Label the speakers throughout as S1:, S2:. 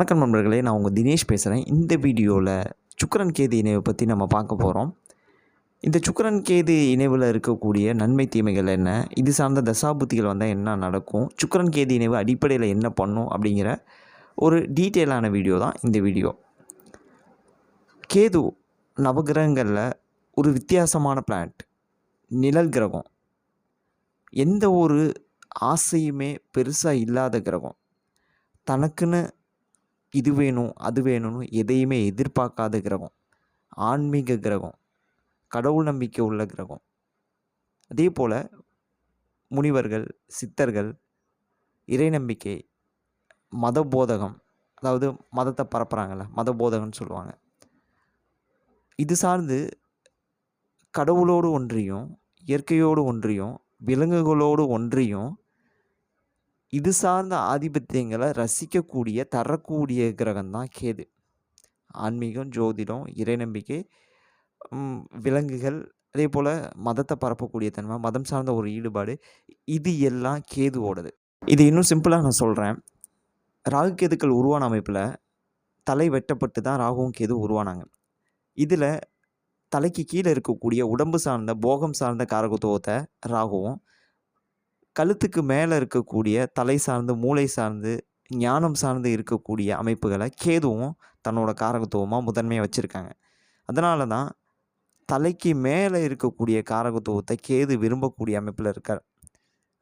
S1: வணக்கம் நண்பர்களே நான் உங்கள் தினேஷ் பேசுகிறேன். இந்த வீடியோவில் சுக்கரன் கேது இணைவை பற்றி நம்ம பார்க்க போகிறோம். இந்த சுக்கரன் கேது இணைவில் இருக்கக்கூடிய நன்மை தீமைகள் என்ன? இது சார்ந்த தசாபுத்திகள் வந்தால் என்ன நடக்கும்? சுக்கரன் கேது இணைவு அடிப்படையில் என்ன பண்ணும் அப்படிங்கிற ஒரு டீட்டெயிலான வீடியோ தான் இந்த வீடியோ. கேது நவகிரகங்களில் ஒரு வித்தியாசமான பிளானட் நிழல் கிரகம். எந்த ஒரு ஆசையுமே பெருசாக இல்லாத கிரகம். தனக்குன்னு இது வேணும் அது வேணும்னு எதையுமே எதிர்பார்க்காத கிரகம். ஆன்மீக கிரகம். கடவுள் நம்பிக்கை உள்ள கிரகம். அதே போல் முனிவர்கள் சித்தர்கள் இறை நம்பிக்கை மத போதகம் அதாவது மதத்தை பரப்புகிறாங்கல்ல மத போதகம்னு சொல்லுவாங்க. இது சார்ந்து கடவுளோடு ஒன்றியும் இயற்கையோடு ஒன்றியும் விலங்குகளோடு ஒன்றியும் இது சார்ந்த ஆதிபத்தியங்களை ரசிக்கக்கூடிய தரக்கூடிய கிரகம் தான் கேது. ஆன்மீகம் ஜோதிடம் இறை நம்பிக்கை விலங்குகள் அதே போல் மதத்தை பரப்பக்கூடிய தன்மை மதம் சார்ந்த ஒரு ஈடுபாடு இது எல்லாம் கேதுவோடது. இது இன்னும் சிம்பிளாக நான் சொல்கிறேன் ராகு கேதுக்கள் உருவான அமைப்பில் தலை வெட்டப்பட்டு தான் ராகுவும் கேது உருவானாங்க. இதில் தலைக்கு கீழே இருக்கக்கூடிய உடம்பு சார்ந்த போகம் சார்ந்த காரகத்துவத்தை ராகுவும் கழுத்துக்கு மேலே இருக்கக்கூடிய தலை சார்ந்து மூளை சார்ந்து ஞானம் சார்ந்து இருக்கக்கூடிய அமைப்புகளை கேதுவும் தன்னோட காரகத்துவமாக முதன்மையாக வச்சுருக்காங்க. அதனால தான் தலைக்கு மேலே இருக்கக்கூடிய காரகத்துவத்தை கேது விரும்பக்கூடிய அமைப்பில் இருக்கார்.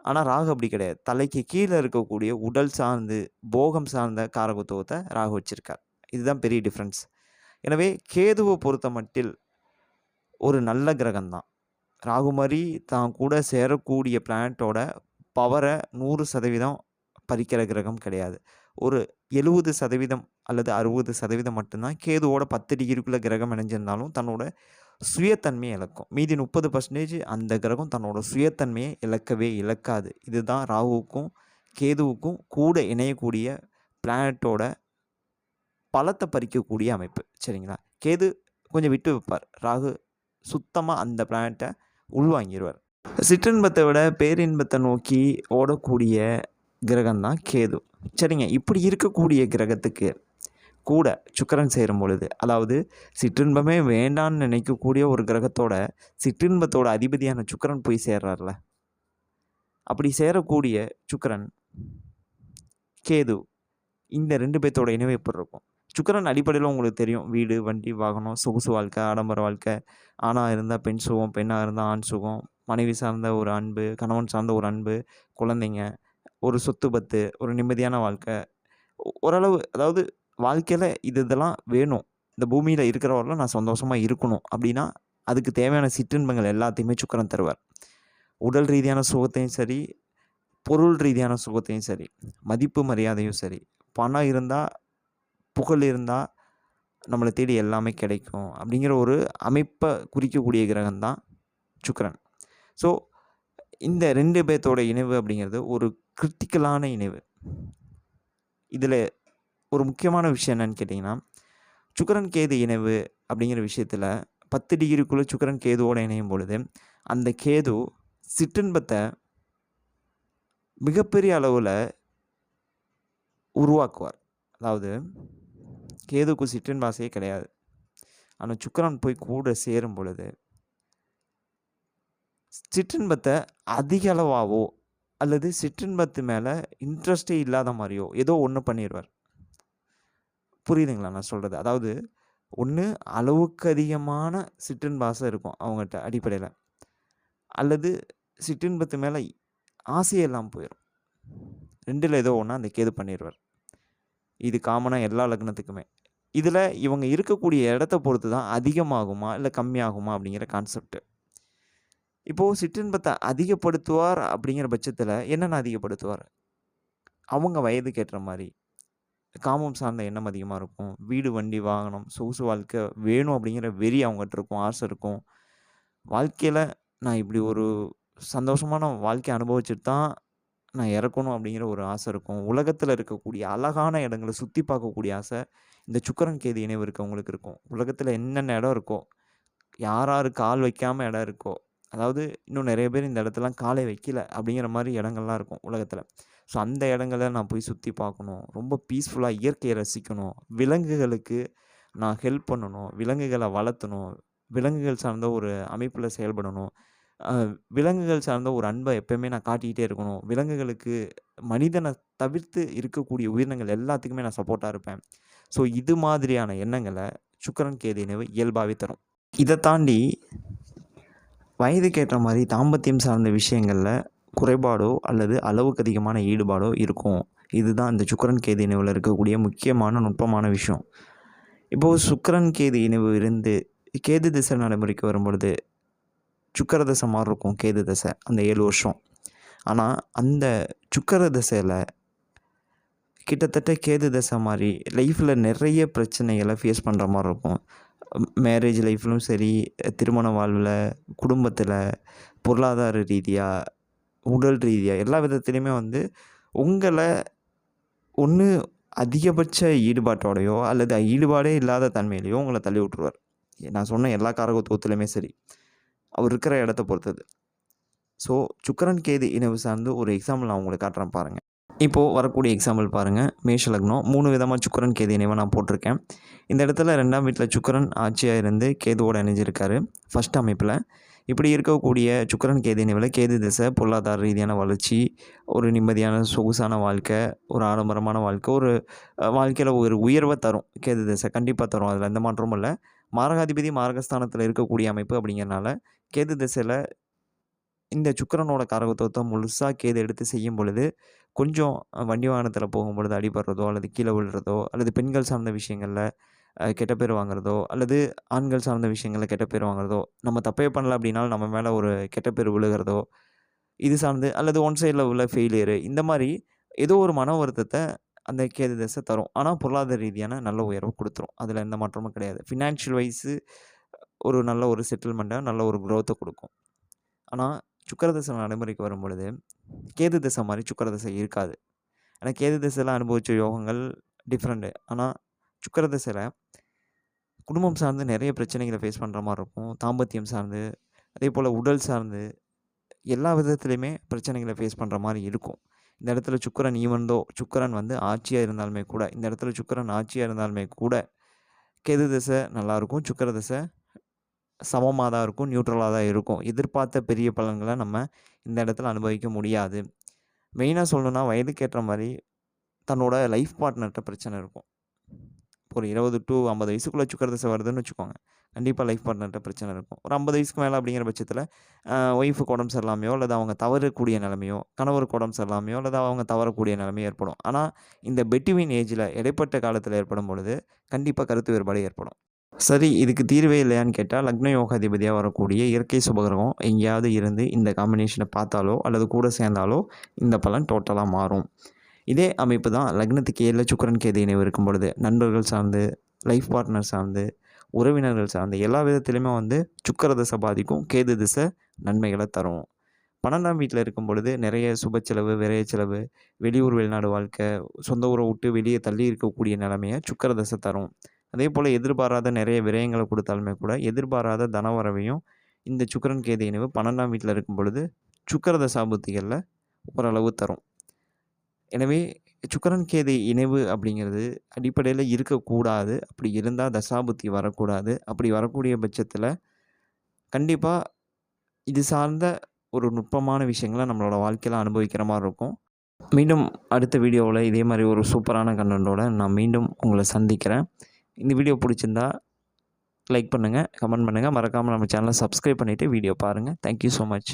S1: ஆனால் ராகு அப்படி கிடையாது. தலைக்கு கீழே இருக்கக்கூடிய உடல் சார்ந்து போகம் சார்ந்த காரகத்துவத்தை ராகு வச்சுருக்கார். இதுதான் பெரிய டிஃப்ரென்ஸ் எனவே கேதுவை பொறுத்த மட்டில் ஒரு நல்ல கிரகம்தான். ராகு மாதிரி தான் கூட சேரக்கூடிய பிளானட்டோட பவரை நூறு சதவீதம் பறிக்கிற கிரகம் கிடையாது. ஒரு எழுபது சதவீதம் அல்லது அறுபது சதவீதம் மட்டும்தான் கேதுவோட பத்து டிகிரிக்குள்ளே கிரகம் இணைஞ்சிருந்தாலும் தன்னோட சுயத்தன்மையை இழக்கும். மீதி முப்பது பர்சன்டேஜ் அந்த கிரகம் தன்னோட சுயத்தன்மையை இழக்கவே இழக்காது. இதுதான் ராகுவுக்கும் கேதுவுக்கும் கூட இணையக்கூடிய பிளானட்டோட பலத்தை பறிக்கக்கூடிய அமைப்பு. சரிங்களா? கேது கொஞ்சம் விட்டு வைப்பார். ராகு சுத்தமாக அந்த பிளானட்டை உள்வாங்கிடுவார் சிற்றின்பத்தை விட பேரின்பத்தை நோக்கி ஓடக்கூடிய கிரகம் தான் கேது. சரிங்க இப்படி இருக்கக்கூடிய கிரகத்துக்கு கூட சுக்கரன் சேரும் பொழுது அதாவது சிற்றின்பமே வேண்டான்னு நினைக்கக்கூடிய ஒரு கிரகத்தோட சிற்றின்பத்தோட அதிபதியான சுக்கிரன் போய் சேர்றார்ல. அப்படி சேரக்கூடிய சுக்கரன் கேது இந்த ரெண்டு பேர்த்தோட இணைவு எப்படி இருக்கும் சுக்கரன் அடிப்படையில் உங்களுக்கு தெரியும். வீடு வண்டி வாகனம் சொகுசு வாழ்க்கை ஆடம்பர வாழ்க்கை. ஆணாக இருந்தால் பெண் சுகம் பெண்ணாக இருந்தால் ஆண் சுகம். மனைவி சார்ந்த ஒரு அன்பு கணவன் சார்ந்த ஒரு அன்பு குழந்தைங்க ஒரு சொத்து பத்து ஒரு நிம்மதியான வாழ்க்கை. ஓரளவு அதாவது வாழ்க்கையில் இது இதெல்லாம் வேணும். இந்த பூமியில் இருக்கிறவரெல்லாம் நான் சந்தோஷமாக இருக்கணும். அப்படின்னா அதுக்கு தேவையான சிற்றின்பங்கள் எல்லாத்தையுமே சுக்கரன் தருவார். உடல் ரீதியான சுகத்தையும் சரி பொருள் ரீதியான சுகத்தையும் சரி மதிப்பு மரியாதையும் சரி. பணம் இருந்தால் புகழ் இருந்தால் நம்மளை தேடி எல்லாமே கிடைக்கும் அப்படிங்கிற ஒரு அமைப்பை குறிக்கக்கூடிய கிரகம் தான் சுக்கரன். ஸோ இந்த ரெண்டு பேர்த்தோட இணைவு அப்படிங்கிறது ஒரு கிரிட்டிக்கலான இணைவு. இதில் ஒரு முக்கியமான விஷயம் என்னன்னு கேட்டிங்கன்னா சுக்கரன் கேது இணைவு அப்படிங்கிற விஷயத்தில் பத்து டிகிரிக்குள்ளே சுக்கரன் கேதுவோடு இணையும் பொழுது அந்த கேது சிற்றின்பத்தை மிகப்பெரிய அளவில் உருவாக்குவார். அதாவது கேதுக்கு சிற்றின்பாசையே கிடையாது. ஆனால் சுக்கரன் போய் கூட சேரும் பொழுது சிற்றின்பத்தை அதிக அளவாவோ அல்லது சிற்றின்பத்து மேலே இன்ட்ரெஸ்டே இல்லாத மாதிரியோ ஏதோ ஒன்று பண்ணிடுவார் புரியுதுங்களா நான் சொல்கிறது அதாவது ஒன்று அளவுக்கு அதிகமான சிற்றின்பாசம் இருக்கும் அவங்ககிட்ட அடிப்படையில். அல்லது சிற்றின்பத்து மேலே ஆசையெல்லாம் போயிடும் ரெண்டில் ஏதோ ஒன்று அந்த கேது பண்ணிடுவார் இது காமனாக எல்லா லக்னத்துக்குமே. இதில் இவங்க இருக்கக்கூடிய இடத்த பொறுத்து தான் அதிகமாகுமா இல்லை கம்மியாகுமா அப்படிங்கிற கான்செப்ட் இப்போது சிற்றின்பத்தை அதிகப்படுத்துவார் அப்படிங்கிற பட்சத்தில் என்னென்ன அதிகப்படுத்துவார்? அவங்க வயதுக்கு ஏற்ற மாதிரி. காமம் சார்ந்த எண்ணம் அதிகமாக இருக்கும். வீடு வண்டி வாகனம் சொகுசு வாழ்க்கை வேணும் அப்படிங்கிற வெறி அவங்ககிட்ட இருக்கும் ஆசை இருக்கும். வாழ்க்கையில் நான் இப்படி ஒரு சந்தோஷமான வாழ்க்கையை அனுபவிச்சுட்டு தான் நான் இறக்கணும் அப்படிங்கிற ஒரு ஆசை இருக்கும். உலகத்தில் இருக்கக்கூடிய அழகான இடங்களை சுற்றி பார்க்கக்கூடிய ஆசை இந்த சுக்கரன் கேது இணைவு இருக்கவங்களுக்கு இருக்கும். உலகத்தில் என்னென்ன இடம் இருக்கோ யார் யார் கால் வைக்காமல் இடம் இருக்கோ அதாவது இன்னும் நிறைய பேர் இந்த இடத்துலலாம் காலை வைக்கல அப்படிங்கிற மாதிரி இடங்கள்லாம் இருக்கும் உலகத்தில். ஸோ அந்த இடங்கள நான் போய் சுற்றி பார்க்கணும். ரொம்ப பீஸ்ஃபுல்லாக இயற்கையை ரசிக்கணும். விலங்குகளுக்கு நான் ஹெல்ப் பண்ணணும். விலங்குகளை வளர்த்தணும். விலங்குகள் சார்ந்த ஒரு அமைப்பில் செயல்படணும். விலங்குகள் சார்ந்த ஒரு அன்பை எப்பயுமே நான் காட்டிக்கிட்டே இருக்கணும். விலங்குகளுக்கு மனிதனை தவிர்த்து இருக்கக்கூடிய உயிரினங்கள் எல்லாத்துக்குமே நான் சப்போர்ட்டாக இருப்பேன். ஸோ இது மாதிரியான எண்ணங்களை சுக்கரன் கேது இணைவு இயல்பாகவே தரும். இதை தாண்டி வயதுக்கேற்ற மாதிரி தாம்பத்தியம் சார்ந்த விஷயங்களில் குறைபாடோ அல்லது அளவுக்கு அதிகமான ஈடுபாடோ இருக்கும். இதுதான் இந்த சுக்கரன் கேது இணைவில் இருக்கக்கூடிய முக்கியமான நுட்பமான விஷயம். இப்போது சுக்கரன் கேது இணைவு இருந்து கேது திசை நடைமுறைக்கு வரும்பொழுது சுக்கர தசை மாதிரி இருக்கும் கேது தசை அந்த ஏழு வருஷம். ஆனால் அந்த சுக்கர தசையில் கிட்டத்தட்ட கேது தசை மாதிரி லைஃப்பில் நிறைய பிரச்சனைகளை ஃபேஸ் பண்ணுற மாதிரி இருக்கும். மேரேஜ் லைஃப்லும் சரி திருமண வாழ்வில் குடும்பத்தில் பொருளாதார ரீதியாக உடல் ரீதியாக எல்லா விதத்துலேயுமே வந்து உங்களை ஒன்று அதிகபட்ச ஈடுபாட்டோடையோ அல்லது ஈடுபாடே இல்லாத தன்மையிலையோ உங்களை தள்ளி விட்ருவார் நான் சொன்ன எல்லா காரகத்துவத்துலையுமே சரி. அவர் இருக்கிற இடத்த பொறுத்தது. ஸோ சுக்கரன் கேது இணைவு சார்ந்து ஒரு எக்ஸாம்பிள் நான் உங்களுக்கு காட்டுறேன் பாருங்கள் இப்போது வரக்கூடிய எக்ஸாம்பிள் பாருங்கள் மேஷ லக்னம். மூணு விதமாக சுக்கரன் கேது இணைவை நான் போட்டிருக்கேன். இந்த இடத்துல ரெண்டாம் வீட்டில் சுக்கரன் ஆட்சியாக இருந்து கேதுவோடு இணைஞ்சிருக்காரு. ஃபஸ்ட் அமைப்பில். இப்படி இருக்கக்கூடிய சுக்கரன் கேது இணைவில் கேது திசை பொருளாதார ரீதியான வளர்ச்சி ஒரு நிம்மதியான சொகுசான வாழ்க்கை ஒரு ஆடம்பரமான வாழ்க்கை ஒரு வாழ்க்கையில் ஒரு உயர்வை தரும். கேது திசை கண்டிப்பாக தரும். அதில் எந்த மாற்றமும் இல்லை. மாரகாதிபதி மாரகஸ்தானத்தில் இருக்கக்கூடிய அமைப்பு அப்படிங்கிறனால கேது திசையில் இந்த சுக்கரனோட காரகத்துவத்தை முழுசாக கேது எடுத்து செய்யும் பொழுது கொஞ்சம் வண்டி வாகனத்தில் போகும் பொழுது அடிபடுறதோ அல்லது கீழே விழுறதோ அல்லது பெண்கள் சார்ந்த விஷயங்களில் கெட்ட பேர் வாங்குறதோ அல்லது ஆண்கள் சார்ந்த விஷயங்களில் கெட்ட பேர் வாங்குறதோ நம்ம தப்பே பண்ணல அப்படின்னாலும் நம்ம மேலே ஒரு கெட்ட பேர் விழுகிறதோ இது சார்ந்து அல்லது ஒன் சைடில் உள்ள ஃபெயிலியரு இந்த மாதிரி ஏதோ ஒரு மன வருத்தத்தை அந்த கேது தசை தரும். ஆனால் பொருளாதார ரீதியான நல்ல உயர்வை கொடுத்துரும். அதில் எந்த மாற்றமும் கிடையாது. ஃபினான்ஷியல் வைஸு ஒரு நல்ல ஒரு செட்டில்மெண்ட்டை நல்ல ஒரு க்ரோத்தை கொடுக்கும். ஆனால் சுக்கர தசை நடைமுறைக்கு வரும் பொழுது கேது தசை மாதிரி சுக்கர தசை இருக்காது. ஏன்னா கேது தசையில் அனுபவித்த யோகங்கள் டிஃப்ரெண்ட்டு ஆனால் சுக்கர தசையில் குடும்பம் சார்ந்து நிறைய பிரச்சனைகளை ஃபேஸ் பண்ணுற மாதிரி இருக்கும். தாம்பத்தியம் சார்ந்து அதே போல் உடல் சார்ந்து எல்லா விதத்துலையுமே பிரச்சனைகளை ஃபேஸ் பண்ணுற மாதிரி இருக்கும். இந்த இடத்துல சுக்கரன் ஈவன்தோ சுக்கரன் வந்து ஆட்சியாக இருந்தாலுமே கூட இந்த இடத்துல சுக்கரன் ஆட்சியாக இருந்தாலுமே கூட கெது தசை நல்லாயிருக்கும் சுக்கர தசை சமமாக தான் இருக்கும் நியூட்ரலாக தான் இருக்கும். எதிர்பார்த்த பெரிய பலன்களை நம்ம இந்த இடத்துல அனுபவிக்க முடியாது. மெயினாக சொல்லணுன்னா வயதுக்கேற்ற மாதிரி தன்னோட லைஃப் பார்ட்னர்கிட்ட பிரச்சனை இருக்கும். ஒரு இருபது டு ஐம்பது வயசுக்குள்ளே சுக்கர வருதுன்னு வச்சுக்கோங்க. கண்டிப்பாக லைஃப் பார்ட்னர்கிட்ட பிரச்சனை இருக்கும். ஒரு ஐம்பது வயசுக்கு மேலே அப்படிங்கிற பட்சத்தில் ஒய்ஃபுக்கு உடம்பு சரியில்லாமையோ அல்லது அவங்க தவறக்கூடிய நிலைமையோ கணவருக்கு உடம்பு சரியில்லாமையோ அல்லது அவங்க தவறக்கூடிய நிலைமையோ ஏற்படும். ஆனால் இந்த பெட்டிவின் ஏஜில் இடைப்பட்ட காலத்தில் ஏற்படும் பொழுது கண்டிப்பாக கருத்து வேறுபாடு ஏற்படும். சரி இதுக்கு தீர்வே இல்லையான்னு கேட்டால் லக்ன யோகாதிபதியாக வரக்கூடிய இயற்கை சுபகிரகம் எங்கேயாவது இருந்து இந்த காம்பினேஷனை பார்த்தாலோ அல்லது கூட சேர்ந்தாலோ இந்த பலன் டோட்டலாக மாறும். இதே அமைப்பு தான் லக்னத்துக்கு ஏழில் சுக்கரன் கேது இணைவு இருக்கும் பொழுது நண்பர்கள் சார்ந்து லைஃப் பார்ட்னர் சார்ந்து உறவினர்கள் சார்ந்து எல்லா விதத்துலையுமே வந்து சுக்கர திசை பாதிக்கும் கேது திசை நன்மைகளை தரும். பன்னெண்டாம் வீட்டில் இருக்கும் பொழுது நிறைய சுப செலவு விரைய செலவு வெளியூர் வெளிநாடு வாழ்க்கை சொந்த ஊரை விட்டு வெளியே தள்ளி இருக்கக்கூடிய நிலைமையை சுக்கர தசை தரும். அதே போல் எதிர்பாராத நிறைய விரயங்களை கொடுத்தாலுமே கூட எதிர்பாராத தனவரவையும் இந்த சுக்கரன் கேது இணைவு பன்னெண்டாம் வீட்டில் இருக்கும் பொழுது சுக்கர தசாபுத்திகளில் ஓரளவு தரும். எனவே சுக்கரன் கேது இணைவு அப்படிங்கிறது அடிப்படையில் இருக்கக்கூடாது. அப்படி இருந்தால் தசாபுத்தி வரக்கூடாது. அப்படி வரக்கூடிய பட்சத்தில் கண்டிப்பாக இது சார்ந்த ஒரு நுட்பமான விஷயங்களை நம்மளோட வாழ்க்கையில் அனுபவிக்கிற மாதிரி இருக்கும். மீண்டும் அடுத்த வீடியோவில் இதே மாதிரி ஒரு சூப்பரான கண்டென்ட்டோட நான் மீண்டும் உங்களை சந்திக்கிறேன். இந்த வீடியோ பிடிச்சிருந்தா லைக் பண்ணுங்கள் கமெண்ட் பண்ணுங்கள் மறக்காமல் நம்ம சேனலை சப்ஸ்கிரைப் பண்ணிவிட்டு வீடியோ பாருங்கள் தேங்க்யூ ஸோ மச்